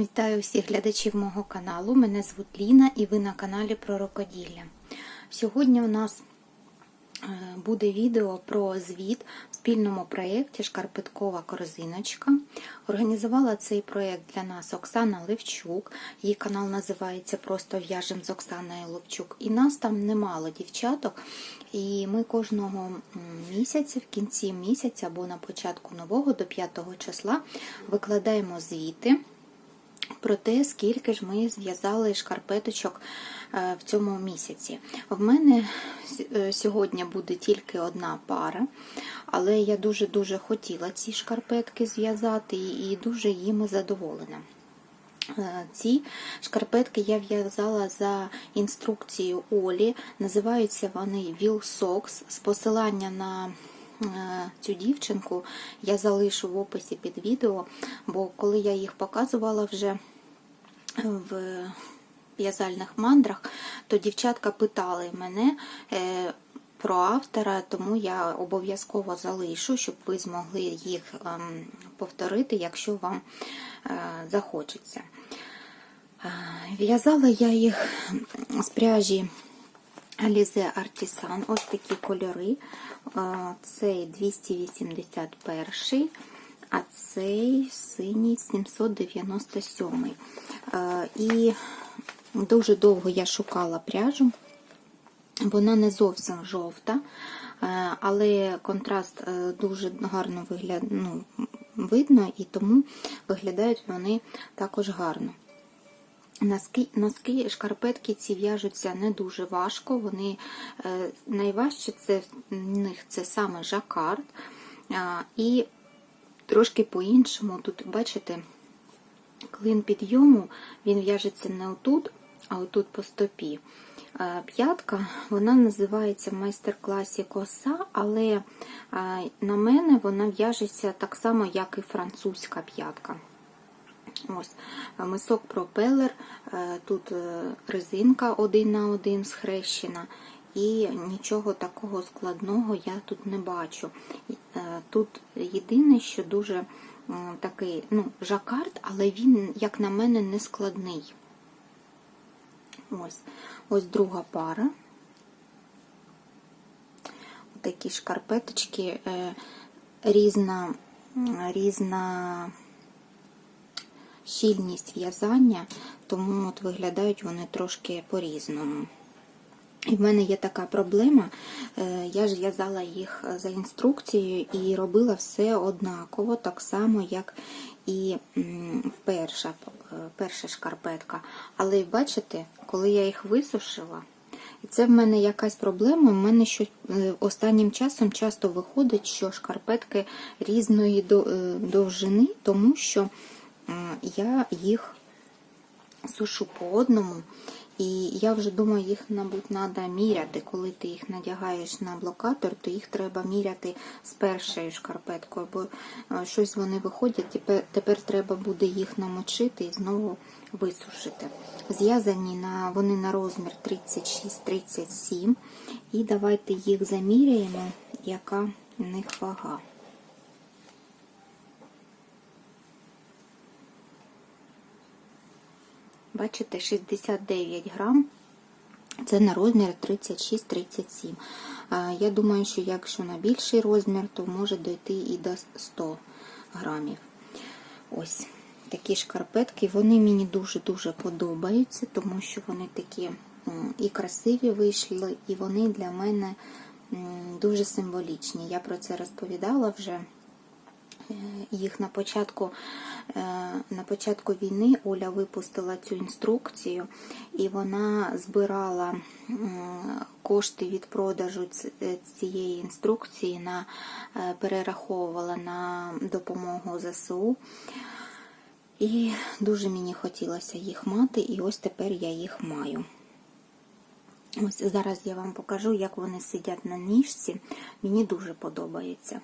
Вітаю всіх глядачів мого каналу. Мене звуть Ліна і ви на каналі про рукоділля. Сьогодні у нас е, буде відео про звіт в спільному проєкті Шкарпеткова корзиночка. Організувала цей проєкт для нас Оксана Левчук. Її канал називається Просто в'яжем з Оксаною Левчук. І нас там немало дівчаток. І ми кожного місяця, в кінці місяця або на початку нового до 5 числа викладаємо звіти про те, скільки ж ми зв'язали шкарпеточок е, в цьому місяці. В мене е, сьогодні буде тільки одна пара, але я дуже-дуже хотіла ці шкарпетки зв'язати і дуже їми задоволена. Е, Ці шкарпетки я в'язала за інструкцією Олі. Називаються вони Will Socks з посилання на цю дівчинку я залишу в описі під відео, бо коли я їх показувала вже в в'язальних мандрах, то дівчатка питали мене е, про автора, тому я обов'язково залишу, щоб ви змогли їх ем, повторити, якщо вам е, захочеться. Е, В'язала я їх з пряжі Alize Artisan, ось такі кольори. Цей 281, а цей синій 797. Е, І дуже довго я шукала пряжу. Вона не зовсім жовта, але контраст е, дуже гарно вигляд... ну, видно, і тому виглядають вони також гарно. Носки, носки, шкарпетки ці в'яжуться не дуже важко. Вони е, найважче це в них це саме жакард. І трошки по-іншому, тут, бачите, клин підйому, він в'яжеться не отут, а отут по стопі. Е, П'ятка, вона називається в майстер-класі коса, але е, на мене вона в'яжеться так само, як і французька п'ятка. Ось, Мисок пропелер, е, тут е, резинка один на один схрещена, і нічого такого складного я тут не бачу. Е, Тут єдине, що дуже такий ну, жакард, але він, як на мене, не складний. Ось, ось друга пара. Такі шкарпеточки, різна, різна щільність в'язання, тому от виглядають вони трошки по-різному. І в мене є така проблема, е, я ж в'язала їх за інструкцією і робила все однаково, так само, як і перша, е, перша шкарпетка. Але бачите, коли я їх висушила, і це в мене якась проблема. В мене що е, останнім часом часто виходить, що шкарпетки різної довжини, тому що я їх сушу по одному. І я вже думаю, їх, мабуть, треба міряти. Коли ти їх надягаєш на блокатор, то їх треба міряти з першою шкарпеткою, бо щось вони виходять, тепер, тепер треба буде їх намочити і знову висушити. Зв'язані на, вони на розмір 36-37. І давайте їх заміряємо, яка в них вага. Бачите, 69 грам. Це на розмір 36-37. Я думаю, що якщо на більший розмір, то може дойти і до 100 грамів. Ось такі шкарпетки. Вони мені дуже-дуже подобаються, тому що вони такі і красиві вийшли, і вони для мене дуже символічні. Я про це розповідала вже. Е, їх на початку, е, на початку війни Оля випустила цю інструкцію, і вона збирала кошти від продажу е, цієї інструкції, на, перераховувала на допомогу ЗСУ. І дуже мені хотілося їх мати, і ось тепер я їх маю. Ось зараз я вам покажу, як вони сидять на ніжці. Мені дуже подобається.